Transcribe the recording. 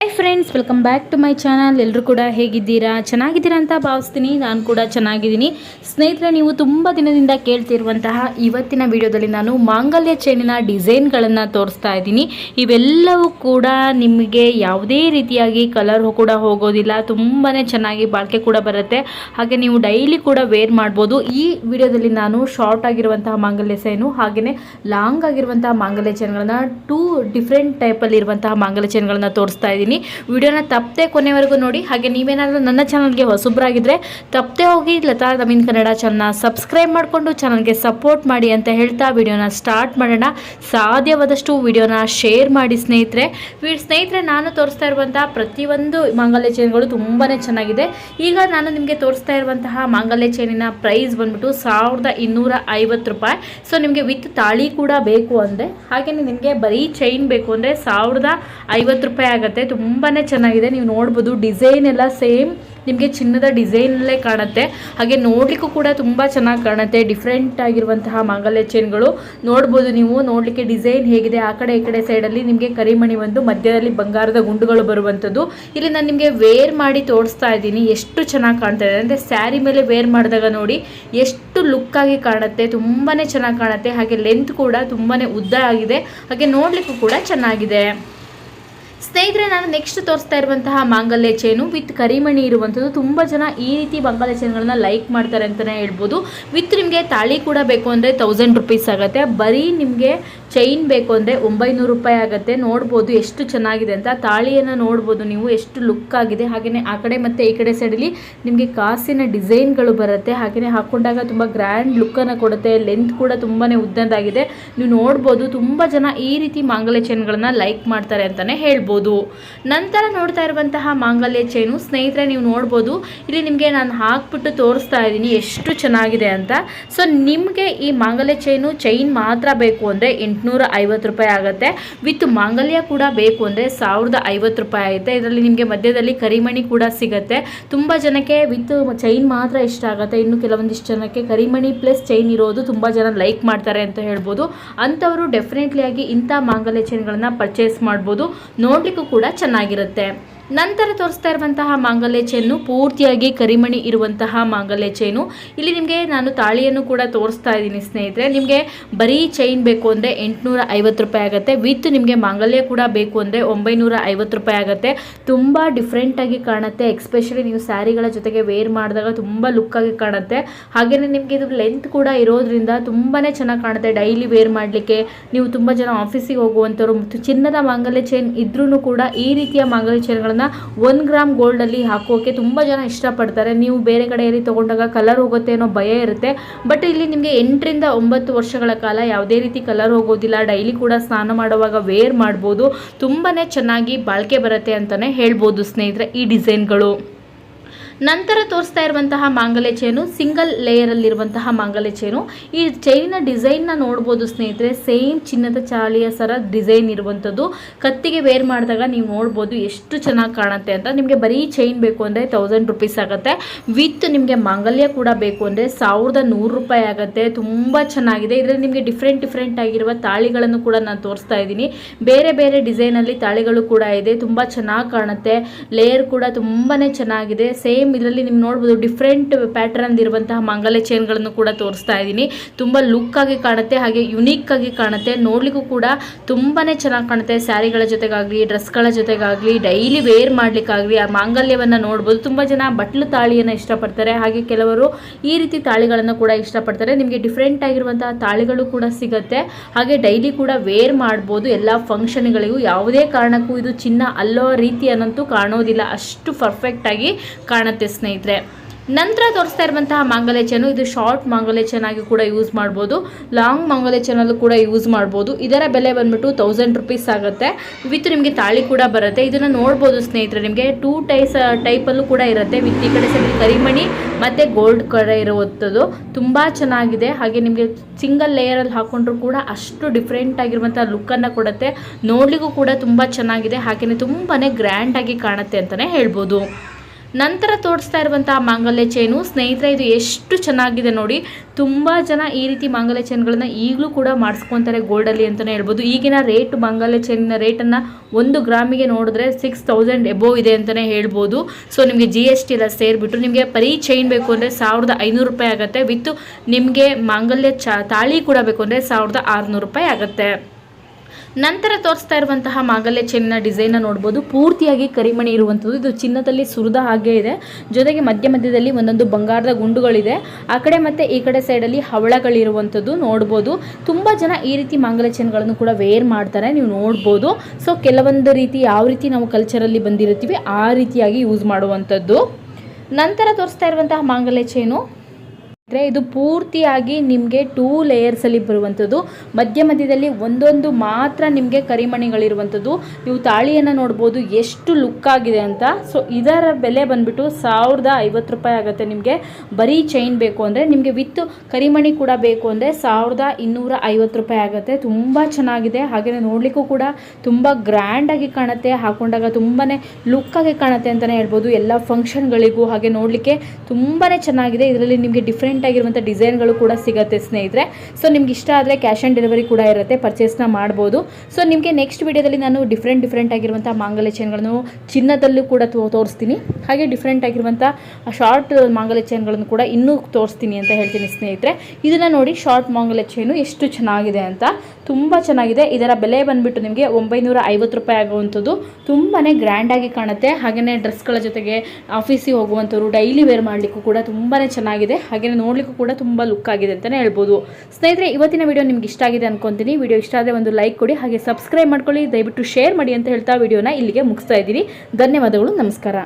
Hi friends welcome back to my channel ಎಲ್ಲರೂ ಕೂಡ ಹೇಗಿದ್ದೀರಾ? ಚೆನ್ನಾಗಿದ್ದೀರಾ ಅಂತ ಭಾವಿಸ್ತೀನಿ. ನಾನು ಕೂಡ ಚೆನ್ನಾಗಿದ್ದೀನಿ. ಸ್ನೇಹಿತರೆ, ನೀವು ತುಂಬ ದಿನದಿಂದ ಕೇಳ್ತಿರುವಂತಹ ಇವತ್ತಿನ ವಿಡಿಯೋದಲ್ಲಿ ನಾನು ಮಾಂಗಲ್ಯ ಚೈನಿನ ಡಿಸೈನ್ಗಳನ್ನು ತೋರಿಸ್ತಾ ಇದ್ದೀನಿ. ಇವೆಲ್ಲವೂ ಕೂಡ ನಿಮಗೆ ಯಾವುದೇ ರೀತಿಯಾಗಿ ಕಲರ್ ಕೂಡ ಹೋಗೋದಿಲ್ಲ. ತುಂಬಾ ಚೆನ್ನಾಗಿ ಬಾಳಿಕೆ ಕೂಡ ಬರುತ್ತೆ. ಹಾಗೆ ನೀವು ಡೈಲಿ ಕೂಡ ವೇರ್ ಮಾಡ್ಬೋದು. ಈ ವಿಡಿಯೋದಲ್ಲಿ ನಾನು ಶಾರ್ಟ್ ಆಗಿರುವಂತಹ ಮಾಂಗಲ್ಯ ಚೈನು ಹಾಗೆಯೇ ಲಾಂಗ್ ಆಗಿರುವಂತಹ ಮಾಂಗಲ್ಯ ಚೈನ್ಗಳನ್ನು ಟೂ ಡಿಫ್ರೆಂಟ್ ಟೈಪಲ್ಲಿ ಇರುವಂತಹ ಮಾಂಗಲ್ಯ ಚೈನ್ಗಳನ್ನು ತೋರಿಸ್ತಾ ಇದ್ದೀನಿ. ವಿಡಿಯೋನ ತಪ್ಪದೆ ಕೊನೆವರೆಗೂ ನೋಡಿ. ಹಾಗೆ ನೀವೇನಾದರೂ ನನ್ನ ಚಾನಲ್ಗೆ ಹೊಸಬ್ರಾಗಿದ್ದರೆ ತಪ್ಪದೆ ಹೋಗಿ ಲತಾ ನವೀನ್ ಕನ್ನಡ ಚಾನಲ್ನ ಸಬ್ಸ್ಕ್ರೈಬ್ ಮಾಡಿಕೊಂಡು ಚಾನಲ್ಗೆ ಸಪೋರ್ಟ್ ಮಾಡಿ ಅಂತ ಹೇಳ್ತಾ ವಿಡಿಯೋನ ಸ್ಟಾರ್ಟ್ ಮಾಡೋಣ. ಸಾಧ್ಯವಾದಷ್ಟು ವಿಡಿಯೋನ ಶೇರ್ ಮಾಡಿ ಸ್ನೇಹಿತರೆ. ಸ್ನೇಹಿತರೆ, ನಾನು ತೋರಿಸ್ತಾ ಇರುವಂತಹ ಪ್ರತಿಯೊಂದು ಮಾಂಗಲ್ಯ ಚೈನ್ಗಳು ತುಂಬಾ ಚೆನ್ನಾಗಿದೆ. ಈಗ ನಾನು ನಿಮಗೆ ತೋರಿಸ್ತಾ ಇರುವಂತಹ ಮಾಂಗಲ್ಯ ಚೈನಿನ ಪ್ರೈಸ್ ಬಂದ್ಬಿಟ್ಟು ಸಾವಿರದ ಇನ್ನೂರ ಐವತ್ತು ರೂಪಾಯಿ. ಸೊ ನಿಮಗೆ ವಿತ್ ತಾಳಿ ಕೂಡ ಬೇಕು ಅಂದರೆ ಹಾಗೆಯೇ ನಿಮಗೆ ಬರೀ ಚೈನ್ ಬೇಕು ಅಂದರೆ ಸಾವಿರದ ಐವತ್ತು ರೂಪಾಯಿ ಆಗುತ್ತೆ. ತುಂಬಾ ಚೆನ್ನಾಗಿದೆ. ನೀವು ನೋಡ್ಬೋದು ಡಿಸೈನ್ ಎಲ್ಲ ಸೇಮ್ ನಿಮಗೆ ಚಿನ್ನದ ಡಿಸೈನಲ್ಲೇ ಕಾಣುತ್ತೆ. ಹಾಗೆ ನೋಡಲಿಕ್ಕೂ ಕೂಡ ತುಂಬ ಚೆನ್ನಾಗಿ ಕಾಣುತ್ತೆ. ಡಿಫ್ರೆಂಟ್ ಆಗಿರುವಂತಹ ಮಾಂಗಲ್ಯ ಚೈನ್ಗಳು ನೋಡ್ಬೋದು ನೀವು, ನೋಡಲಿಕ್ಕೆ ಡಿಸೈನ್ ಹೇಗಿದೆ. ಆ ಕಡೆ, ಈ ಕಡೆ ಸೈಡಲ್ಲಿ ನಿಮಗೆ ಕರಿಮಣಿ ಒಂದು, ಮಧ್ಯದಲ್ಲಿ ಬಂಗಾರದ ಗುಂಡುಗಳು ಬರುವಂಥದ್ದು. ಇಲ್ಲಿ ನಾನು ನಿಮಗೆ ವೇರ್ ಮಾಡಿ ತೋರಿಸ್ತಾ ಇದ್ದೀನಿ. ಎಷ್ಟು ಚೆನ್ನಾಗಿ ಕಾಣ್ತಾ ಇದೆ. ಅಂದರೆ ಸ್ಯಾರಿ ಮೇಲೆ ವೇರ್ ಮಾಡಿದಾಗ ನೋಡಿ ಎಷ್ಟು ಲುಕ್ಕಾಗಿ ಕಾಣುತ್ತೆ. ತುಂಬಾ ಚೆನ್ನಾಗಿ ಕಾಣುತ್ತೆ. ಹಾಗೆ ಲೆಂತ್ ಕೂಡ ತುಂಬಾ ಉದ್ದ ಆಗಿದೆ. ಹಾಗೆ ನೋಡಲಿಕ್ಕೂ ಕೂಡ ಚೆನ್ನಾಗಿದೆ. ಸ್ನೇಹಿತರೆ, ನಾನು ನೆಕ್ಸ್ಟ್ ತೋರಿಸ್ತಾ ಇರುವಂತಹ ಮಾಂಗಲ್ಯ ಚೈನು ವಿತ್ ಕರಿಮಣಿ ಇರುವಂಥದ್ದು. ತುಂಬ ಜನ ಈ ರೀತಿ ಮಾಂಗಲ್ಯ ಚೈನ್ಗಳನ್ನ ಲೈಕ್ ಮಾಡ್ತಾರೆ ಅಂತಲೇ ಹೇಳ್ಬೋದು. ವಿತ್ ನಿಮಗೆ ತಾಳಿ ಕೂಡ ಬೇಕು ಅಂದರೆ ತೌಸಂಡ್ ರುಪೀಸ್ ಆಗುತ್ತೆ. ಬರೀ ನಿಮಗೆ ಚೈನ್ ಬೇಕು ಅಂದರೆ ಒಂಬೈನೂರು ರೂಪಾಯಿ ಆಗುತ್ತೆ. ನೋಡ್ಬೋದು ಎಷ್ಟು ಚೆನ್ನಾಗಿದೆ ಅಂತ. ತಾಳಿಯನ್ನು ನೋಡ್ಬೋದು ನೀವು, ಎಷ್ಟು ಲುಕ್ ಆಗಿದೆ. ಹಾಗೆಯೇ ಆ ಕಡೆ ಮತ್ತು ಈ ಕಡೆ ಸೈಡಲ್ಲಿ ನಿಮಗೆ ಕಾಸಿನ ಡಿಸೈನ್ಗಳು ಬರುತ್ತೆ. ಹಾಗೆಯೇ ಹಾಕೊಂಡಾಗ ತುಂಬ ಗ್ರ್ಯಾಂಡ್ ಲುಕ್ಕನ್ನು ಕೊಡುತ್ತೆ. ಲೆಂತ್ ಕೂಡ ತುಂಬಾ ಉದ್ದದಾಗಿದೆ ನೀವು ನೋಡ್ಬೋದು ತುಂಬ ಜನ ಈ ರೀತಿ ಮಾಂಗಲ್ಯ ಚೈನ್ಗಳನ್ನ ಲೈಕ್ ಮಾಡ್ತಾರೆ ಅಂತಲೇ ಹೇಳ್ಬೋದು. ನಂತರ ನೋಡ್ತಾ ಇರುವಂತಹ ಮಾಂಗಲ್ಯ ಚೈನು ಸ್ನೇಹಿತರೆ ನೀವು ನೋಡ್ಬೋದು. ಇಲ್ಲಿ ನಿಮಗೆ ನಾನು ಹಾಕ್ಬಿಟ್ಟು ತೋರಿಸ್ತಾ ಇದ್ದೀನಿ ಎಷ್ಟು ಚೆನ್ನಾಗಿದೆ ಅಂತ. ಸೊ ನಿಮಗೆ ಈ ಮಾಂಗಲ್ಯ ಚೈನು ಚೈನ್ ಮಾತ್ರ ಬೇಕು ಅಂದರೆ ಎಂಟುನೂರ ಐವತ್ತು ರೂಪಾಯಿ ಆಗುತ್ತೆ. ವಿತ್ ಮಾಂಗಲ್ಯ ಕೂಡ ಬೇಕು ಅಂದರೆ ಸಾವಿರದ ಐವತ್ತು ರೂಪಾಯಿ ಆಗುತ್ತೆ. ಇದರಲ್ಲಿ ನಿಮಗೆ ಮಧ್ಯದಲ್ಲಿ ಕರಿಮಣಿ ಕೂಡ ಸಿಗುತ್ತೆ. ತುಂಬ ಜನಕ್ಕೆ ವಿತ್ ಚೈನ್ ಮಾತ್ರ ಇಷ್ಟ ಆಗುತ್ತೆ. ಇನ್ನು ಕೆಲವೊಂದಿಷ್ಟು ಜನಕ್ಕೆ ಕರಿಮಣಿ ಪ್ಲಸ್ ಚೈನ್ ಇರೋದು ತುಂಬ ಜನ ಲೈಕ್ ಮಾಡ್ತಾರೆ ಅಂತ ಹೇಳ್ಬೋದು. ಅಂಥವರು ಡೆಫಿನೆಟ್ಲಿ ಆಗಿ ಇಂಥ ಮಾಂಗಲ್ಯ ಚೈನ್ಗಳನ್ನ ಪರ್ಚೇಸ್ ಮಾಡ್ಬೋದು. ನೋಡಲಿಕ್ಕೂ ಕೂಡ ಚೆನ್ನಾಗಿರುತ್ತೆ. ನಂತರ ತೋರಿಸ್ತಾ ಇರುವಂತಹ ಮಾಂಗಲ್ಯ ಚೈನು ಪೂರ್ತಿಯಾಗಿ ಕರಿಮಣಿ ಇರುವಂತಹ ಮಾಂಗಲ್ಯ ಚೈನು ಇಲ್ಲಿ ನಿಮಗೆ ನಾನು ತಾಳಿಯನ್ನು ಕೂಡ ತೋರಿಸ್ತಾ ಇದ್ದೀನಿ ಸ್ನೇಹಿತರೆ. ನಿಮಗೆ ಬರೀ ಚೈನ್ ಬೇಕು ಅಂದರೆ ಎಂಟುನೂರ ರೂಪಾಯಿ ಆಗುತ್ತೆ. ವಿತ್ ನಿಮಗೆ ಮಾಂಗಲ್ಯ ಕೂಡ ಬೇಕು ಅಂದರೆ ಒಂಬೈನೂರ ರೂಪಾಯಿ ಆಗುತ್ತೆ. ತುಂಬ ಡಿಫ್ರೆಂಟಾಗಿ ಕಾಣುತ್ತೆ. ಎಕ್ಸ್ಪೆಷಲಿ ನೀವು ಸ್ಯಾರಿಗಳ ಜೊತೆಗೆ ವೇರ್ ಮಾಡಿದಾಗ ತುಂಬ ಲುಕ್ಕಾಗಿ ಕಾಣುತ್ತೆ. ಹಾಗೆಯೇ ನಿಮಗೆ ಇದು ಲೆಂತ್ ಕೂಡ ಇರೋದ್ರಿಂದ ತುಂಬಾ ಚೆನ್ನಾಗಿ ಕಾಣುತ್ತೆ. ಡೈಲಿ ವೇರ್ ಮಾಡಲಿಕ್ಕೆ ನೀವು ತುಂಬ ಜನ ಆಫೀಸಿಗೆ ಹೋಗುವಂಥವ್ರು ಚಿನ್ನದ ಮಾಂಗಲ್ಯ ಚೈನ್ ಇದ್ರೂ ಕೂಡ ಈ ರೀತಿಯ ಮಾಂಗಲ್ಯ ಚೈನ್ಗಳನ್ನು ಒನ್ ಗ್ರಾಮ್ ಗೋಲ್ಡಲ್ಲಿ ಹಾಕೋಕೆ ತುಂಬ ಜನ ಇಷ್ಟಪಡ್ತಾರೆ. ನೀವು ಬೇರೆ ಕಡೆಯಲ್ಲಿ ತೊಗೊಂಡಾಗ ಕಲರ್ ಹೋಗುತ್ತೆ ಅನ್ನೋ ಭಯ ಇರುತ್ತೆ. ಬಟ್ ಇಲ್ಲಿ ನಿಮಗೆ ಎಂಟರಿಂದ ಒಂಬತ್ತು ವರ್ಷಗಳ ಕಾಲ ಯಾವುದೇ ರೀತಿ ಕಲರ್ ಹೋಗೋದಿಲ್ಲ. ಡೈಲಿ ಕೂಡ ಸ್ನಾನ ಮಾಡುವಾಗ ವೇರ್ ಮಾಡ್ಬೋದು. ತುಂಬಾ ಚೆನ್ನಾಗಿ ಬಾಳಿಕೆ ಬರುತ್ತೆ ಅಂತಲೇ ಹೇಳ್ಬೋದು ಸ್ನೇಹಿತರೆ ಈ ಡಿಸೈನ್ಗಳು ನಂತರ ತೋರಿಸ್ತಾ ಇರುವಂತಹ ಮಾಂಗಲ್ಯ ಚೈನು, ಸಿಂಗಲ್ ಲೇಯರಲ್ಲಿರುವಂತಹ ಮಾಂಗಲ್ಯ ಚೈನು. ಈ ಚೈನಿನ ಡಿಸೈನ್ನ ನೋಡ್ಬೋದು ಸ್ನೇಹಿತರೆ ಸೇಮ್ ಚಿನ್ನದ ಚಾಳಿಯ ಸರ ಡಿಸೈನ್ ಇರುವಂಥದ್ದು. ಕತ್ತಿಗೆ ವೇರ್ ಮಾಡಿದಾಗ ನೀವು ನೋಡ್ಬೋದು ಎಷ್ಟು ಚೆನ್ನಾಗಿ ಕಾಣುತ್ತೆ ಅಂತ. ನಿಮಗೆ ಬರೀ ಚೈನ್ ಬೇಕು ಅಂದರೆ ತೌಸಂಡ್ ರುಪೀಸ್ ಆಗುತ್ತೆ. ವಿತ್ ನಿಮಗೆ ಮಾಂಗಲ್ಯ ಕೂಡ ಬೇಕು ಅಂದರೆ ಸಾವಿರದ ನೂರು ರೂಪಾಯಿ ಆಗುತ್ತೆ. ತುಂಬ ಚೆನ್ನಾಗಿದೆ. ಇದರಲ್ಲಿ ನಿಮಗೆ ಡಿಫ್ರೆಂಟ್ ಡಿಫ್ರೆಂಟ್ ಆಗಿರುವ ತಾಳಿಗಳನ್ನು ಕೂಡ ನಾನು ತೋರಿಸ್ತಾ ಇದ್ದೀನಿ. ಬೇರೆ ಬೇರೆ ಡಿಸೈನಲ್ಲಿ ತಾಳಿಗಳು ಕೂಡ ಇದೆ. ತುಂಬ ಚೆನ್ನಾಗಿ ಕಾಣುತ್ತೆ. ಲೇಯರ್ ಕೂಡ ತುಂಬಾ ಚೆನ್ನಾಗಿದೆ. ಸೇಮ್ ಇದರಲ್ಲಿ ನೀವು ನೋಡ್ಬೋದು ಡಿಫ್ರೆಂಟ್ ಪ್ಯಾಟರ್ನ್ ಇರುವಂತಹ ಮಾಂಗಲ್ಯ ಚೈನ್ಗಳನ್ನು ಕೂಡ ತೋರಿಸ್ತಾ ಇದ್ದೀನಿ. ತುಂಬ ಲುಕ್ ಆಗಿ ಕಾಣುತ್ತೆ, ಹಾಗೆ ಯುನೀಕ್ ಆಗಿ ಕಾಣುತ್ತೆ. ನೋಡ್ಲಿಕ್ಕೂ ಕೂಡ ತುಂಬಾ ಚೆನ್ನಾಗಿ ಕಾಣುತ್ತೆ. ಸ್ಯಾರಿಗಳ ಜೊತೆಗಾಗಲಿ, ಡ್ರೆಸ್ಗಳ ಜೊತೆಗಾಗಲಿ ಡೈಲಿ ವೇರ್ ಮಾಡ್ಲಿಕ್ಕಾಗಲಿ ಆ ಮಾಂಗಲ್ಯವನ್ನು ನೋಡ್ಬೋದು. ತುಂಬ ಜನ ಬಟ್ಲು ತಾಳಿಯನ್ನು ಇಷ್ಟಪಡ್ತಾರೆ. ಹಾಗೆ ಕೆಲವರು ಈ ರೀತಿ ತಾಳಿಗಳನ್ನು ಕೂಡ ಇಷ್ಟಪಡ್ತಾರೆ. ನಿಮಗೆ ಡಿಫ್ರೆಂಟ್ ಆಗಿರುವಂತಹ ತಾಳಿಗಳು ಕೂಡ ಸಿಗುತ್ತೆ. ಹಾಗೆ ಡೈಲಿ ಕೂಡ ವೇರ್ ಮಾಡ್ಬೋದು. ಎಲ್ಲ ಫಂಕ್ಷನ್ಗಳಿಗೂ ಯಾವುದೇ ಕಾರಣಕ್ಕೂ ಇದು ಚಿನ್ನ ಅಲ್ಲೋ ರೀತಿ ಅನ್ನಂತೂ ಕಾಣೋದಿಲ್ಲ. ಅಷ್ಟು ಪರ್ಫೆಕ್ಟ್ ಆಗಿ ಸ್ನೇಹಿತರೆ, ನಂತರ ತೋರಿಸ್ತಾ ಇರುವಂತಹ ಮಾಂಗಲ್ಯ ಇದು ಶಾರ್ಟ್ ಮಾಂಗಲ್ಯ ಚೆನ್ನಾಗಿ ಕೂಡ ಯೂಸ್ ಮಾಡ್ಬೋದು. ಲಾಂಗ್ ಮಾಂಗಲ್ಯ ಕೂಡ ಯೂಸ್ ಮಾಡ್ಬೋದು. ಇದರ ಬೆಲೆ ಬಂದ್ಬಿಟ್ಟು ತೌಸಂಡ್ ರುಪೀಸ್ ಆಗುತ್ತೆ. ವಿತ್ ನಿಮಗೆ ತಾಳಿ ಕೂಡ ಬರುತ್ತೆ. ಇದನ್ನು ನೋಡ್ಬೋದು ಸ್ನೇಹಿತರೆ, ನಿಮಗೆ ಟೂ ಟೈಸ್ ಟೈಪಲ್ಲೂ ಕೂಡ ಇರುತ್ತೆ. ವಿತ್ ಈ ಕಡೆ ಸೈಡ್ ಕರಿಮಣಿ, ಮತ್ತು ಗೋಲ್ಡ್ ಕಡೆ ಇರುವಂಥದ್ದು. ತುಂಬ ಚೆನ್ನಾಗಿದೆ. ಹಾಗೆ ನಿಮಗೆ ಸಿಂಗಲ್ ಲೇಯರಲ್ಲಿ ಹಾಕೊಂಡ್ರು ಕೂಡ ಅಷ್ಟು ಡಿಫ್ರೆಂಟ್ ಆಗಿರುವಂಥ ಲುಕ್ಕನ್ನು ಕೊಡುತ್ತೆ. ನೋಡಲಿಕ್ಕೂ ಕೂಡ ತುಂಬ ಚೆನ್ನಾಗಿದೆ. ಹಾಗೆಯೇ ತುಂಬಾ ಗ್ರ್ಯಾಂಡಾಗಿ ಕಾಣುತ್ತೆ ಅಂತಲೇ ಹೇಳ್ಬೋದು. ನಂತರ ತೋರಿಸ್ತಾ ಇರುವಂತಹ ಮಾಂಗಲ್ಯ ಚೈನು ಸ್ನೇಹಿತರೆ, ಇದು ಎಷ್ಟು ಚೆನ್ನಾಗಿದೆ ನೋಡಿ. ತುಂಬ ಜನ ಈ ರೀತಿ ಮಾಂಗಲ್ಯ ಚೈನ್ಗಳನ್ನ ಈಗಲೂ ಕೂಡ ಮಾಡಿಸ್ಕೊತಾರೆ ಗೋಲ್ಡಲ್ಲಿ ಅಂತಲೇ ಹೇಳ್ಬೋದು. ಈಗಿನ ರೇಟ್ ಮಾಂಗಲ್ಯ ಚೈನಿನ ರೇಟನ್ನು ಒಂದು ಗ್ರಾಮಿಗೆ ನೋಡಿದ್ರೆ ಸಿಕ್ಸ್ ತೌಸಂಡ್ ಎಬೋವ್ ಇದೆ ಅಂತಲೇ ಹೇಳ್ಬೋದು. ಸೊ ನಿಮಗೆ ಜಿ ಎಸ್ ಟಿ ಎಲ್ಲ ಸೇರಿಬಿಟ್ಟು ನಿಮಗೆ ಪರಿ ಚೈನ್ ಬೇಕು ಅಂದರೆ ಸಾವಿರದ ಐನೂರು ರೂಪಾಯಿ ಆಗುತ್ತೆ. ವಿತ್ ನಿಮಗೆ ಮಾಂಗಲ್ಯ ಚ ತಾಳಿ ಕೂಡ ಬೇಕು ಅಂದರೆ ಸಾವಿರದ ಆರುನೂರು ರೂಪಾಯಿ ಆಗುತ್ತೆ. ನಂತರ ತೋರಿಸ್ತಾ ಇರುವಂತಹ ಮಾಗಲ್ಯ ಚೆನ್ನ ಡಿಸೈನ್ನ ನೋಡ್ಬೋದು. ಪೂರ್ತಿಯಾಗಿ ಕರಿಮಣಿ ಇರುವಂಥದ್ದು. ಇದು ಚಿನ್ನದಲ್ಲಿ ಸುರಿದ ಹಾಗೆ ಇದೆ. ಜೊತೆಗೆ ಮಧ್ಯ ಮಧ್ಯದಲ್ಲಿ ಒಂದೊಂದು ಬಂಗಾರದ ಗುಂಡುಗಳಿದೆ. ಆ ಕಡೆ ಮತ್ತು ಈ ಕಡೆ ಸೈಡಲ್ಲಿ ಹವಳಗಳಿರುವಂಥದ್ದು ನೋಡ್ಬೋದು. ತುಂಬ ಜನ ಈ ರೀತಿ ಮಾಂಗಲ್ಯ ಚೆನ್ಗಳನ್ನು ಕೂಡ ವೇರ್ ಮಾಡ್ತಾರೆ. ನೀವು ನೋಡ್ಬೋದು. ಸೊ ಕೆಲವೊಂದು ರೀತಿ ಯಾವ ರೀತಿ ನಾವು ಕಲ್ಚರಲ್ಲಿ ಬಂದಿರ್ತೀವಿ ಆ ರೀತಿಯಾಗಿ ಯೂಸ್ ಮಾಡುವಂಥದ್ದು. ನಂತರ ತೋರಿಸ್ತಾ ಇರುವಂತಹ ಮಾಂಗಲ್ಯ ಚೈನು ಅಂದರೆ ಇದು ಪೂರ್ತಿಯಾಗಿ ನಿಮಗೆ ಟೂ ಲೇಯರ್ಸಲ್ಲಿ ಬರುವಂಥದ್ದು. ಮಧ್ಯ ಮಧ್ಯದಲ್ಲಿ ಒಂದೊಂದು ಮಾತ್ರ ನಿಮಗೆ ಕರಿಮಣಿಗಳಿರುವಂಥದ್ದು. ನೀವು ತಾಳಿಯನ್ನು ನೋಡ್ಬೋದು, ಎಷ್ಟು ಲುಕ್ ಆಗಿದೆ ಅಂತ. ಸೊ ಇದರ ಬೆಲೆ ಬಂದುಬಿಟ್ಟು ಸಾವಿರದ ಐವತ್ತು ರೂಪಾಯಿ ಆಗುತ್ತೆ ನಿಮಗೆ. ಬರೀ ಚೈನ್ ಬೇಕು ಅಂದರೆ ನಿಮಗೆ ವಿತ್ ಕರಿಮಣಿ ಕೂಡ ಬೇಕು ಅಂದರೆ ಸಾವಿರದ ಇನ್ನೂರ ಐವತ್ತು ರೂಪಾಯಿ ಆಗುತ್ತೆ. ತುಂಬ ಚೆನ್ನಾಗಿದೆ. ಹಾಗೆಯೇ ನೋಡಲಿಕ್ಕೂ ಕೂಡ ತುಂಬ ಗ್ರ್ಯಾಂಡಾಗಿ ಕಾಣುತ್ತೆ. ಹಾಕೊಂಡಾಗ ತುಂಬಾ ಲುಕ್ಕಾಗಿ ಕಾಣುತ್ತೆ ಅಂತಲೇ ಹೇಳ್ಬೋದು. ಎಲ್ಲ ಫಂಕ್ಷನ್ಗಳಿಗೂ ಹಾಗೆ ನೋಡಲಿಕ್ಕೆ ತುಂಬಾ ಚೆನ್ನಾಗಿದೆ. ಇದರಲ್ಲಿ ನಿಮಗೆ ಡಿಫ್ರೆಂಟ್ ಆಗಿರುವಂಥ ಡಿಸೈನ್ಗಳು ಕೂಡ ಸಿಗುತ್ತೆ ಸ್ನೇಹಿತರೆ. ಸೊ ನಿಮ್ಗೆ ಇಷ್ಟ ಆದರೆ ಕ್ಯಾಶ್ ಆನ್ ಡೆಲಿವರಿ ಕೂಡ ಇರುತ್ತೆ ಪರ್ಚೇಸ್ನ ಮಾಡ್ಬೋದು. ಸೊ ನಿಮಗೆ ನೆಕ್ಸ್ಟ್ ವಿಡಿಯೋದಲ್ಲಿ ನಾನು ಡಿಫ್ರೆಂಟ್ ಡಿಫ್ರೆಂಟ್ ಆಗಿರುವಂಥ ಮಾಂಗಲ್ಯ ಚೈನ್ಗಳನ್ನು ಚಿನ್ನದಲ್ಲೂ ಕೂಡ ತೋರಿಸ್ತೀನಿ. ಹಾಗೆ ಡಿಫ್ರೆಂಟ್ ಆಗಿರುವಂಥ ಶಾರ್ಟ್ ಮಾಂಗಲ್ಯ ಚೈನ್ಗಳನ್ನು ಕೂಡ ಇನ್ನೂ ತೋರಿಸ್ತೀನಿ ಅಂತ ಹೇಳ್ತೀನಿ ಸ್ನೇಹಿತರೆ. ಇದನ್ನು ನೋಡಿ ಶಾರ್ಟ್ ಮಾಂಗಲ್ಯ ಚೈನು ಎಷ್ಟು ಚೆನ್ನಾಗಿದೆ ಅಂತ. ತುಂಬ ಚೆನ್ನಾಗಿದೆ. ಇದರ ಬೆಲೆ ಬಂದುಬಿಟ್ಟು ನಿಮಗೆ ಒಂಬೈನೂರ ಐವತ್ತು ರೂಪಾಯಿ ಆಗುವಂಥದ್ದು. ತುಂಬಾ ಗ್ರ್ಯಾಂಡಾಗಿ ಕಾಣುತ್ತೆ. ಹಾಗೆಯೇ ಡ್ರೆಸ್ಗಳ ಜೊತೆಗೆ ಆಫೀಸಿಗೆ ಹೋಗುವಂಥವ್ರು ಡೈಲಿ ವೇರ್ ಮಾಡಲಿಕ್ಕೂ ಕೂಡ ತುಂಬಾ ಚೆನ್ನಾಗಿದೆ. ಹಾಗೆಯೇ ನೋಡಲಿಕ್ಕೂ ಕೂಡ ತುಂಬ ಲುಕ್ ಆಗಿದೆ ಅಂತಲೇ ಹೇಳ್ಬೋದು. ಸ್ನೇಹಿತರೆ, ಇವತ್ತಿನ ವಿಡಿಯೋ ನಿಮ್ಗೆ ಇಷ್ಟ ಆಗಿದೆ ಅನ್ಕೊಂತೀನಿ. ವಿಡಿಯೋ ಇಷ್ಟ ಆದರೆ ಒಂದು ಲೈಕ್ ಕೊಡಿ, ಹಾಗೆ ಸಬ್ಸ್ಕ್ರೈಬ್ ಮಾಡ್ಕೊಳ್ಳಿ. ದಯವಿಟ್ಟು ಶೇರ್ ಮಾಡಿ ಅಂತ ಹೇಳ್ತಾ ವಿಡಿಯೋನ ಇಲ್ಲಿಗೆ ಮುಗಿಸ್ತಾ ಇದ್ದೀನಿ. ಧನ್ಯವಾದಗಳು, ನಮಸ್ಕಾರ.